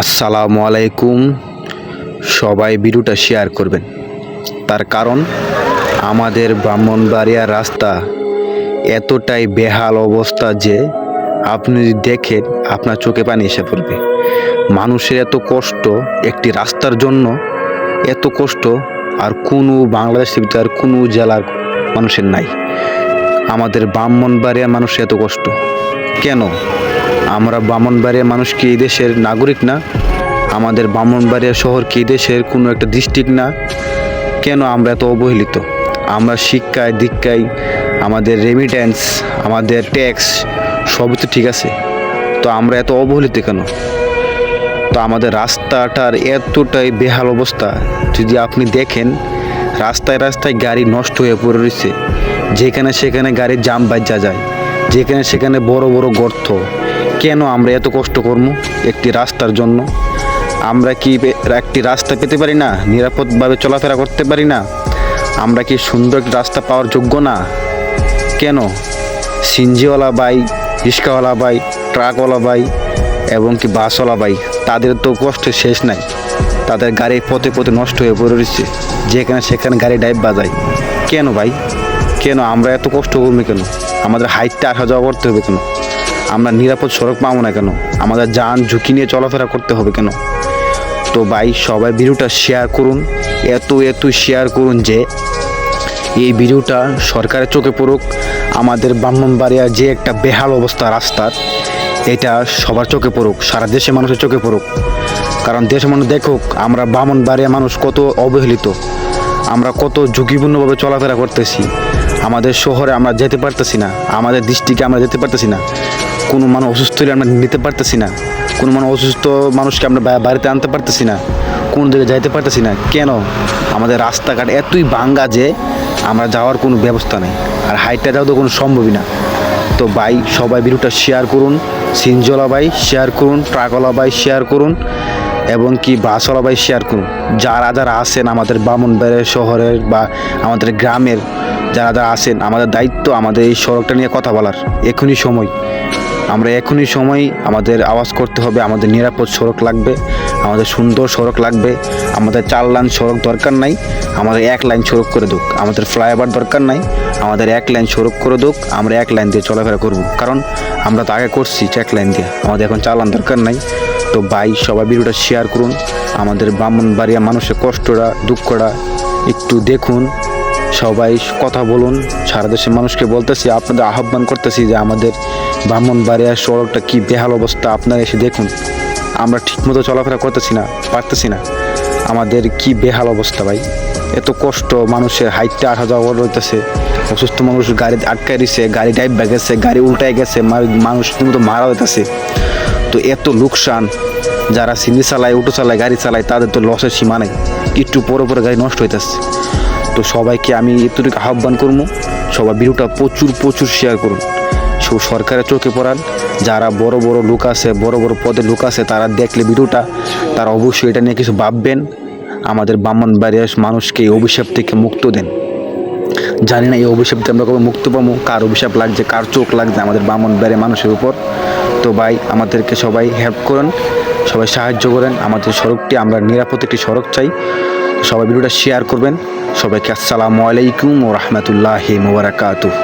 আসসালামু আলাইকুম। সবাই ভিডিওটা শেয়ার করবেন। তার কারণ, আমাদের ব্রাহ্মণবাড়িয়ার রাস্তা এতটাই বেহাল অবস্থা যে আপনি যদি দেখেন, আপনার চোখে পানি এসে পড়বে। মানুষের এত কষ্ট একটি রাস্তার জন্য, এত কষ্ট আর কোনো বাংলাদেশের আর কোনো জেলার মানুষের নাই। আমাদের ব্রাহ্মণবাড়িয়ার মানুষের এত কষ্ট। কেন? আমরা ব্রাহ্মণবাড়িয়া মানুষ কি এই দেশের নাগরিক না? আমাদের ব্রাহ্মণবাড়িয়া শহর কি দেশের কোনো একটা ডিস্ট্রিক্ট না? কেন আমরা এত অবহেলিত? আমরা শিক্ষায়, দীক্ষায়, আমাদের রেমিটেন্স আমাদের ট্যাক্স সবই তো ঠিক আছে। তো আমরা এত অবহেলিত কেন? তো আমাদের রাস্তাটার এতটাই বেহাল অবস্থা, যদি আপনি দেখেন, রাস্তায় রাস্তায় গাড়ি নষ্ট হয়ে পড়ে রয়েছে, যেখানে সেখানে গাড়ির জাম বাজ্যা যায়। যেখানে সেখানে বড় বড় গর্ত। কেন আমরা এত কষ্ট করব একটি রাস্তার জন্য? আমরা কি একটি রাস্তা পেতে পারি না? নিরাপদভাবে চলাফেরা করতে পারি না? আমরা কি সুন্দর একটি রাস্তা পাওয়ার যোগ্য না? কেন? সিনজিওয়ালা বাই রিক্সাওয়ালা বাই ট্রাকওয়ালা বাই এবং কি বাসওয়ালা বাই তাদের তো কষ্টের শেষ নাই। তাদের গাড়ি পথে পথে নষ্ট হয়ে পড়ে রয়েছে। যেখানে সেখানে গাড়ি ডাইভ বাজায়। কেন ভাই? কেন? আমরা এত কষ্ট করব কেন? আমাদের হাইটটা আসা যাওয়া করতে হবে কেন? আমরা নিরাপদ সড়ক পাবো না কেন? আমাদের যান, ঝুঁকি নিয়ে চলাফেরা করতে হবে কেন? তো ভাই, সবাই ভিডিওটা শেয়ার করুন। এত এত শেয়ার করুন যে এই ভিডিওটা সরকারের চোখে পড়ুক, আমাদের ব্রাহ্মণবাড়িয়া যে একটা বেহাল অবস্থা রাস্তার এটা সবার চোখে পড়ুক, সারা দেশের মানুষের চোখে পড়ুক। কারণ দেশের মানুষ দেখুক, আমরা ব্রাহ্মণবাড়িয়া মানুষ কত অবহেলিত, আমরা কত ঝুঁকিপূর্ণভাবে চলাফেরা করতেছি। আমাদের শহরে আমরা যেতে পারতেছি না, আমাদের দৃষ্টিকে আমরা যেতে পারতেছি না। কোনো মানুষ অসুস্থ হলে আমরা নিতে পারতেছি না। কোনো মানুষ অসুস্থ মানুষকে আমরা বাড়িতে আনতে পারতেছি না। কোন দিকে যাইতে পারতেছি না। কেন? আমাদের রাস্তাঘাট এতই ভাঙ্গা যে আমরা যাওয়ার কোনো ব্যবস্থা নেই। আর হাইটটা যাওয়া তো কোনো সম্ভবই না। তো ভাই, সবাই ভিডিওটা শেয়ার করুন। সিনজলা ভাই শেয়ার করুন। ট্রাকওয়ালা ভাই শেয়ার করুন। এবং কি বাসওয়ালা ভাই শেয়ার করুন। যারা যারা আসেন আমাদের বামনবাড়িয়া শহরের বা আমাদের গ্রামের, যারা যারা আসেন আমাদের দায়িত্ব আমাদের এই সড়কটা নিয়ে কথা বলার। এখনই সময়। আমরা এখনই সময় আমাদের আওয়াজ করতে হবে, আমাদের নিরাপদ সড়ক লাগবে, আমাদের সুন্দর সড়ক লাগবে, আমাদের চার লাইন সড়ক দরকার নাই, আমাদের এক লাইন সড়ক করে দুক, আমাদের ফ্লাইওভার দরকার নাই, আমাদের এক লাইন সড়ক করে দুক, আমরা এক লাইন দিয়ে চলাফেরা করব। কারণ আমরা তো আগে করছি এক লাইন দিয়ে, আমাদের এখন চালান দরকার নাই তো ভাই, সবাই ভিডিওটা শেয়ার করুন। আমাদের ব্রাহ্মণবাড়িয়া মানুষের কষ্টটা, দুঃখটা একটু দেখুন। সবাই কথা বলুন। সারা দেশের মানুষকে বলতেছি, আপনাদের আহ্বান করতেছি যে আমাদের ব্রাহ্মণবাড়িয়ার সড়কটা কি বেহাল অবস্থা, আপনারা এসে দেখুন। আমরা ঠিকমতো চলাফেরা করতেছি না, পারতেছি না। আমাদের কি বেহাল অবস্থা ভাই। এত কষ্ট, মানুষের হাইটটা আসা যাওয়া রইতেছে অসুস্থ মানুষ গাড়ি আটকায় দিছে, গাড়ি ডাইভ গেছে, গাড়ি উল্টায় গেছে, মানুষ ঠিকমতো মারা হইতেছে তো এত লোকসান, যারা সিন্দি চালায় অটো চালায়, গাড়ি চালায়, তাদের তো লসের সীমা নেই। একটু পরে পরে গাড়ি নষ্ট হইতেছে। তো সবাইকে আমি এতটুকু আহ্বান করব সবাই ভিডিওটা প্রচুর প্রচুর শেয়ার করুন। সব সরকারের চোখে পড়ান, যারা বড় বড় লোক আছে, বড় বড় পদের লোক আছে, তারা দেখলে ভিডিওটা, তারা অবশ্যই এটা নিয়ে কিছু ভাববেন। আমাদের ব্রাহ্মণবাড়িয়ার মানুষকে অভিশাপ থেকে মুক্ত দেন। জানি না, এই অভিশাপ আমরা কবে মুক্ত পাবো, কার অভিশাপ লাগছে, কার চোখ লাগছে আমাদের বামন বেড়ে মানুষের উপর। তো ভাই, আমাদেরকে সবাই হেল্প করেন, সবাই সাহায্য করেন, আমাদের সড়কটি, আমরা নিরাপদ একটি সড়ক চাই। সবাই ভিডিওটা শেয়ার করবেন। সবাইকে আসসালামু আলাইকুম ও রহমতুল্লাহ মুবারাকাতুহ